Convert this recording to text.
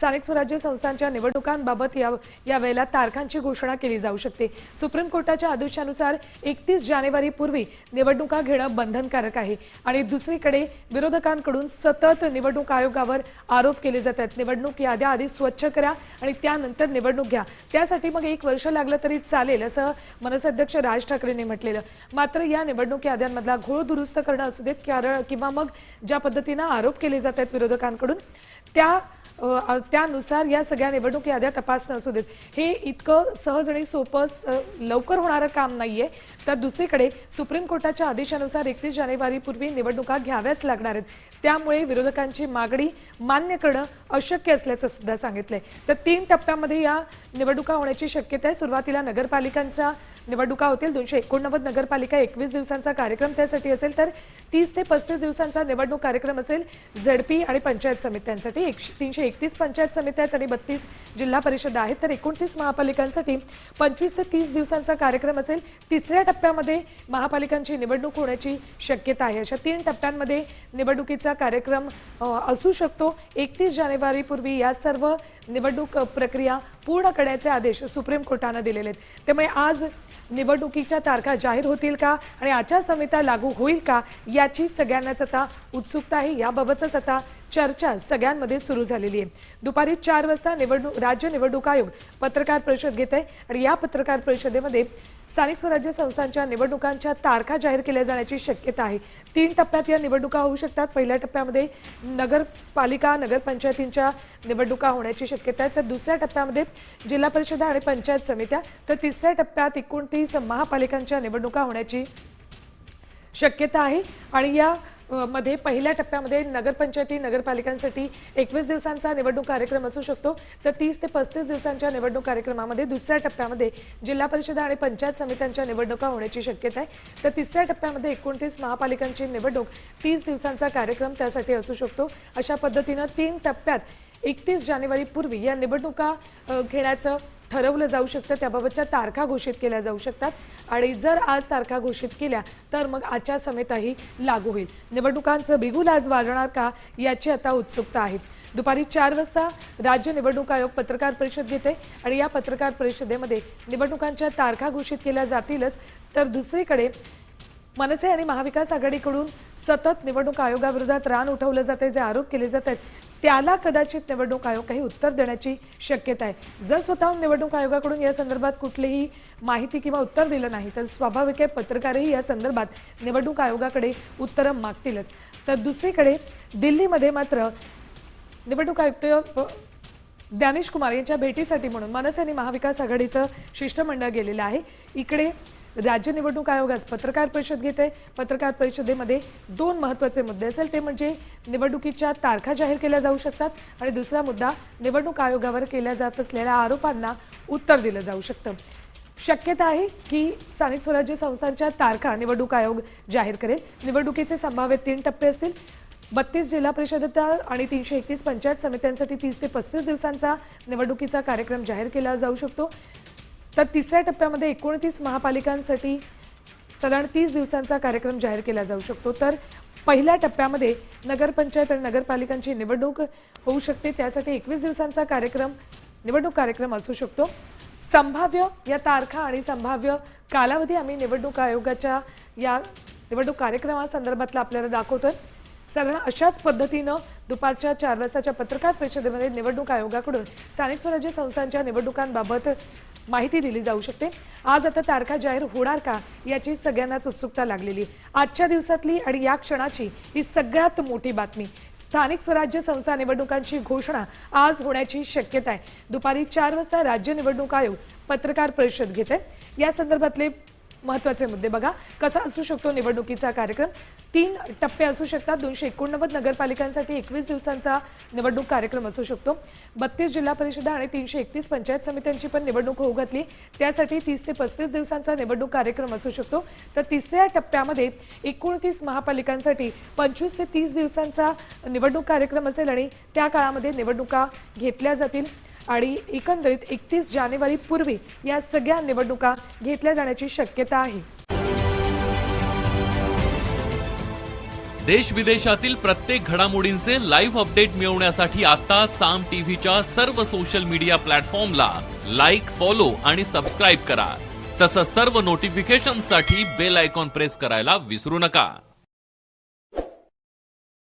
स्थानिक स्वराज्य संस्थांच्या निवडणुकांबाबत या यावेळेला तारखांची घोषणा केली जाऊ शकते. सुप्रीम कोर्टाच्या आदेशानुसार एकतीस जानेवारीपूर्वी निवडणुका घेणं बंधनकारक आहे आणि दुसरीकडे विरोधकांकडून सतत निवडणूक आयोगावर आरोप केले जातात निवडणूक याद्या आधी स्वच्छ करा आणि त्यानंतर निवडणूक घ्या. त्यासाठी मग एक वर्ष लागलं तरी चालेल असं मनसे अध्यक्ष राज ठाकरेंनी म्हटलेलं. मात्र या निवडणूक याद्यांमधला घोळ दुरुस्त करणं असू देत कारण किंवा मग ज्या पद्धतीनं आरोप केले जात आहेत विरोधकांकडून त्या त्यानुसार या सगळ्या निवडणूक याद्या तपासणं असू देत. हे इतकं सहज आणि सोपं स- लवकर होणारं काम नाहीये. तर दुसरीकडे सुप्रीम कोर्टाच्या आदेशानुसार एकतीस जानेवारीपूर्वी निवडणुका घ्याव्याच लागणार आहेत. त्यामुळे विरोधकांची मागणी मान्य करणं अशक्य असल्याचं सुद्धा सांगितलंय. तर तीन टप्प्यामध्ये या निवडणुका होण्याची शक्यता आहे. सुरुवातीला नगरपालिकांच्या निवडणुका होतील. दोनशे एकोणनव्वद नगरपालिका एकवीस दिवसांचा कार्यक्रम त्यासाठी असेल तर तीस ते पस्तीस दिवसांचा निवडणूक कार्यक्रम असेल. झडपी आणि पंचायत समित्यांसाठी एकशे तीनशे एकतीस पंचायत समित्या आहेत आणि बत्तीस जिल्हा परिषद आहेत. तर एकोणतीस महापालिकांसाठी पंचवीस ते तीस दिवसांचा कार्यक्रम असेल. तिसऱ्या टप्प्यामध्ये महापालिकांची निवडणूक होण्याची शक्यता आहे. अशा तीन टप्प्यांमध्ये निवडणुकीचा कार्यक्रम असू शकतो. एकतीस जानेवारीपूर्वी या सर्व निवडणूक प्रक्रिया पूर्ण करण्याचे आदेश सुप्रीम कोर्टानं दिलेले आहेत. त्यामुळे आज निवडणुकीच्या तारखा जाहीर होतील का आणि आचारसंहिता लागू होईल का याची सगळ्यांनाच आता उत्सुकता आहे. याबाबतच आता चर्चा सगळ्यांमध्ये सुरू झालेली आहे. दुपारी चार वाजता निवडणूक राज्य निवडणूक आयोग पत्रकार परिषद घेत आहे आणि या पत्रकार परिषदेमध्ये स्थानिक स्वराज्य संस्थांच्या निवडणुकांच्या तारखा जाहीर केल्या जाण्याची शक्यता आहे. तीन टप्प्यात या निवडणुका होऊ शकतात. पहिल्या टप्प्यामध्ये नगरपालिका नगरपंचायतींच्या निवडणुका होण्याची शक्यता आहे. तर दुसऱ्या टप्प्यामध्ये जिल्हा परिषदा आणि पंचायत समित्या. तर तिसऱ्या टप्प्यात एकोणतीस महापालिकांच्या निवडणुका होण्याची शक्यता आहे. आणि या मध्ये पहिल्या टप्प्यामध्ये नगरपंचायती नगरपालिकांसाठी एकवीस दिवसांचा निवडणूक कार्यक्रम असू शकतो. तर तीस ते पस्तीस दिवसांच्या निवडणूक कार्यक्रमामध्ये दुसऱ्या टप्प्यामध्ये जिल्हा परिषदा आणि पंचायत समित्यांच्या निवडणुका होण्याची शक्यता आहे. तर तिसऱ्या टप्प्यामध्ये एकोणतीस महापालिकांची निवडणूक तीस दिवसांचा कार्यक्रम त्यासाठी असू शकतो. अशा पद्धतीनं तीन टप्प्यात एकतीस जानेवारीपूर्वी या निवडणुका घेण्याचं ठरवलं जाऊ शकतं त्याबाबतच्या तारखा घोषित केल्या जाऊ शकतात. आणि जर आज तारखा घोषित केल्या तर मग आचारसंहिताही लागू होईल. निवडणुकांचं बिगुल आज वाजणार का याची आता उत्सुकता आहे. दुपारी चार वाजता राज्य निवडणूक आयोग पत्रकार परिषद घेते आणि या पत्रकार परिषदेमध्ये निवडणुकांच्या तारखा घोषित केल्या जातीलच तर दुसरीकडे मनसे आणि महाविकास आघाडीकडून सतत निवडणूक आयोगाविरोधात रान उठवलं जाते जे आरोप केले जात आहेत. त्याला कदाचित निवडणूक आयोग काही उत्तर देण्याची शक्यता आहे. जर स्वतःहून निवडणूक आयोगाकडून या संदर्भात कुठलीही माहिती किंवा उत्तर दिलं नाही तर स्वाभाविक आहे पत्रकारही या संदर्भात निवडणूक आयोगाकडे उत्तरं मागतीलच. तर दुसरीकडे दिल्लीमध्ये मात्र निवडणूक आयुक्त ज्ञानेश कुमार यांच्या भेटीसाठी म्हणून मनसे आणि महाविकास आघाडीचं शिष्टमंडळ गेलेलं आहे. इकडे राज्य निवडणूक आयोग आज पत्रकार परिषद घेते पत्रकार परिषदेमध्ये दोन महत्त्वाचे मुद्दे असेल. ते म्हणजे निवडणुकीच्या तारखा जाहीर केल्या जाऊ शकतात आणि दुसरा मुद्दा निवडणूक आयोगावर केल्या जात असलेल्या आरोपांना उत्तर दिलं जाऊ शकतं. शक्यता आहे की स्थानिक स्वराज्य संस्थांच्या तारखा निवडणूक आयोग जाहीर करेल. निवडणुकीचे संभाव्य तीन टप्पे असतील. बत्तीस जिल्हा परिषदेचा आणि तीनशे एकतीस पंचायत समित्यांसाठी तीस ते पस्तीस दिवसांचा निवडणुकीचा कार्यक्रम जाहीर केला जाऊ शकतो. तर तिसऱ्या टप्प्यामध्ये एकोणतीस महापालिकांसाठी साधारण तीस दिवसांचा कार्यक्रम जाहीर केला जाऊ शकतो. तर पहिल्या टप्प्यामध्ये नगरपंचायत आणि नगरपालिकांची निवडणूक होऊ शकते. त्यासाठी एकवीस दिवसांचा कार्यक्रम निवडणूक कार्यक्रम असू शकतो. संभाव्य या तारखा आणि संभाव्य कालावधी आम्ही निवडणूक आयोगाच्या या निवडणूक कार्यक्रमासंदर्भातला आपल्याला दाखवतोय. साधारण अशाच पद्धतीनं दुपारच्या चार वाजताच्या पत्रकार परिषदेमध्ये निवडणूक आयोगाकडून स्थानिक स्वराज्य संस्थांच्या निवडणुकांबाबत माहिती दिली जाऊ शकते. आज आता तारखा जाहीर होणार का याची सगळ्यांनाच उत्सुकता लागलेली. आहे. आजच्या दिवसातली आणि या क्षणाची ही सगळ्यात मोठी बातमी. स्थानिक स्वराज्य संस्था निवडणुकांची घोषणा आज होण्याची शक्यता आहे. दुपारी चार वाजता राज्य निवडणूक आयोग पत्रकार परिषद घेते. या संदर्भातले महत्त्वाचे मुद्दे बघा. कसा असू शकतो निवडणुकीचा कार्यक्रम? तीन टप्पे असू शकतात. दोनशे एकोणनव्वद नगरपालिकांसाठी एकवीस दिवसांचा निवडणूक कार्यक्रम असू शकतो. बत्तीस जिल्हा परिषदा आणि तीनशे एकतीस पंचायत समित्यांची पण निवडणूक होऊ घातली. त्यासाठी तीस ते पस्तीस दिवसांचा निवडणूक कार्यक्रम असू शकतो. तर तिसऱ्या टप्प्यामध्ये एकोणतीस महापालिकांसाठी पंचवीस ते तीस दिवसांचा निवडणूक कार्यक्रम असेल आणि त्या काळामध्ये निवडणुका घेतल्या जातील. आणि एकंदरीत एकतीस जानेवारी पूर्वी या सगळ्या निवडणुका घेतल्या जाण्याची शक्यता आहे. देश विदेशातील प्रत्येक घडामोडींचे लाईव्ह अपडेट मिळवण्यासाठी आता साम टीव्हीच्या सर्व सोशल मीडिया प्लॅटफॉर्मला लाईक फॉलो आणि सबस्क्राईब करा. तसंच सर्व नोटिफिकेशनसाठी बेल आयकॉन प्रेस करायला विसरू नका.